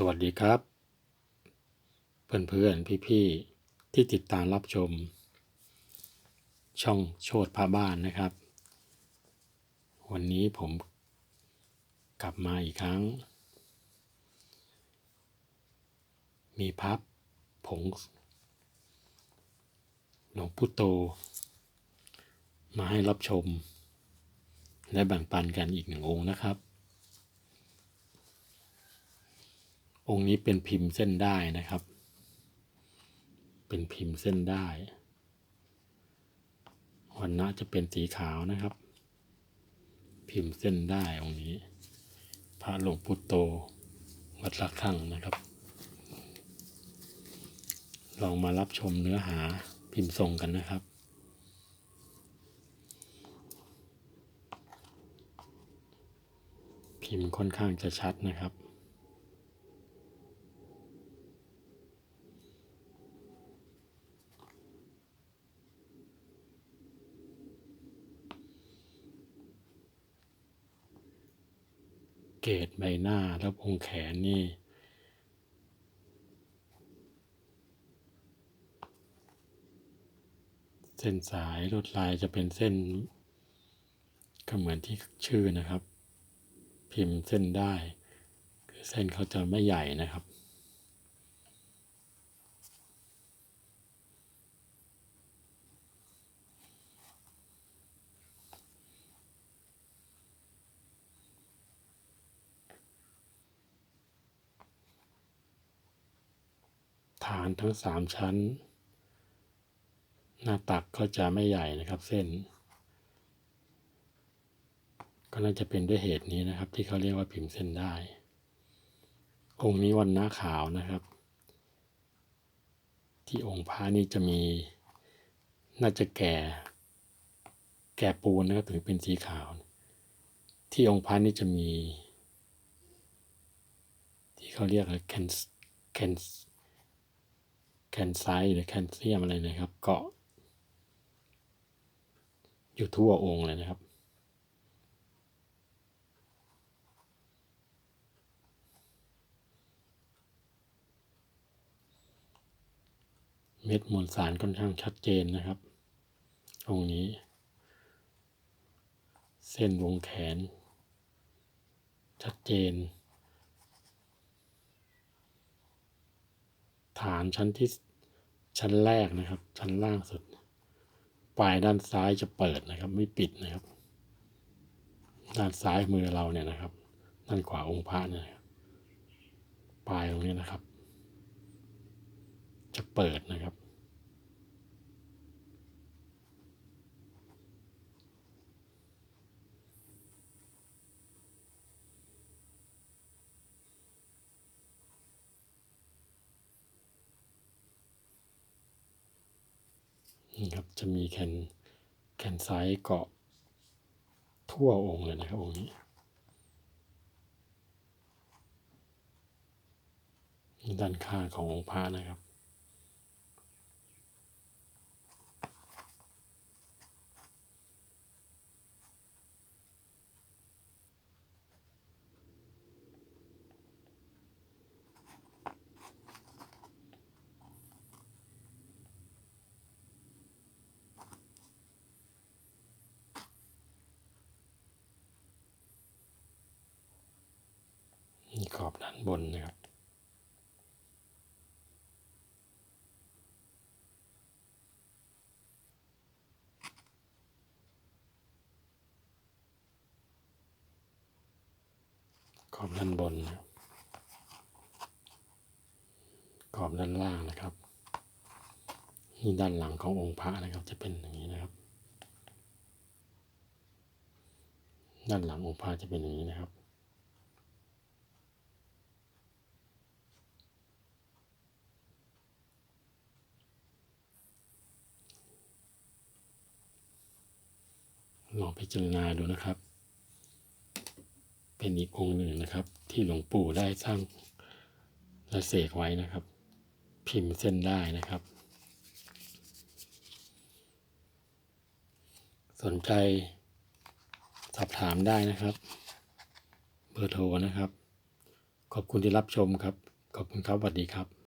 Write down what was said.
สวัสดีครับ เพื่อนๆ พี่ๆ ที่ติดตามรับชม ช่องโชดพาบ้านนะครับ วันนี้ผมกลับมาอีกครั้ง มีพับผงหลวงปู่โต มาให้รับชม และแบ่งปันกันอีกหนึ่งองค์นะครับ องค์นี้เป็นพิมพ์เส้นได้นะครับ เป็นพิมพ์เส้นได้วันนะจะเป็นสีขาวนะครับ พิมพ์เส้นได้องค์นี้ พระหลวงพุทโตวัดละฆังนะครับ ลองมารับชมเนื้อหาพิมพ์ทรงกันนะครับพิมพ์ค่อนข้างจะชัดนะครับ กตใบหน้าแล้ววงแขนนี่ เส้นสายลวดลายจะเป็นเส้น ก็เหมือนที่ชื่อนะครับ พิมพ์เส้นได้ คือเส้นเขาจะไม่ใหญ่นะครับ ฐานทั้งสามชั้น หน้าตักก็จะไม่ใหญ่นะครับเส้น ก็น่าจะเป็นด้วยเหตุนี้นะครับ ที่เขาเรียกว่าพิมพ์เส้นได้ องค์นี้วันหน้าขาวนะครับ ที่องค์พระนี่จะมี น่าจะแก่ แก่ปูนนะครับถึงเป็นสีขาว ที่องค์พระนี่จะมี ที่เขาเรียกอะไรแคนแคน แคนไซต์หรือแคนเซียมอะไรนะครับ เกาะ อยู่ทั่วองค์เลยนะครับเม็ดมวลสารค่อนข้างชัดเจนนะครับ ตรงนี้ เส้นวงแขน ชัดเจน ฐานชั้นที่ชั้นแรกนะครับ ชั้นล่างสุด ปลายด้านซ้ายจะเปิดนะครับ ไม่ปิดนะครับ ด้านซ้ายมือเราเนี่ยนะครับ ด้านขวาองค์พระเนี่ยปลายตรงนี้นะครับ จะเปิดนะครับ นี่ครับจะมีแคนแคนไซส์เกาะทั่วองค์เลยนะครับองค์นี้ด้านข้างขององค์พระนะครับ นี่ ขอบด้านบนนะครับ ขอบด้านบนนะครับขอบด้านล่างนะครับ นี่ด้านหลังขององค์พระนะครับ จะเป็นอย่างนี้นะครับ ด้านหลังองค์พระจะเป็นอย่างนี้นะครับ ล องพิจารณาดูนะครับ เป็นอีกองค์หนึ่งนะครับ ที่หลวงปู่ได้สร้างและเสกไว้นะครับ พิมพ์เส้นได้นะครับ สนใจสอบถามได้นะครับ เบอร์โทรนะครับ ขอบคุณที่รับชมครับ ขอบคุณครับสวัสดีครับ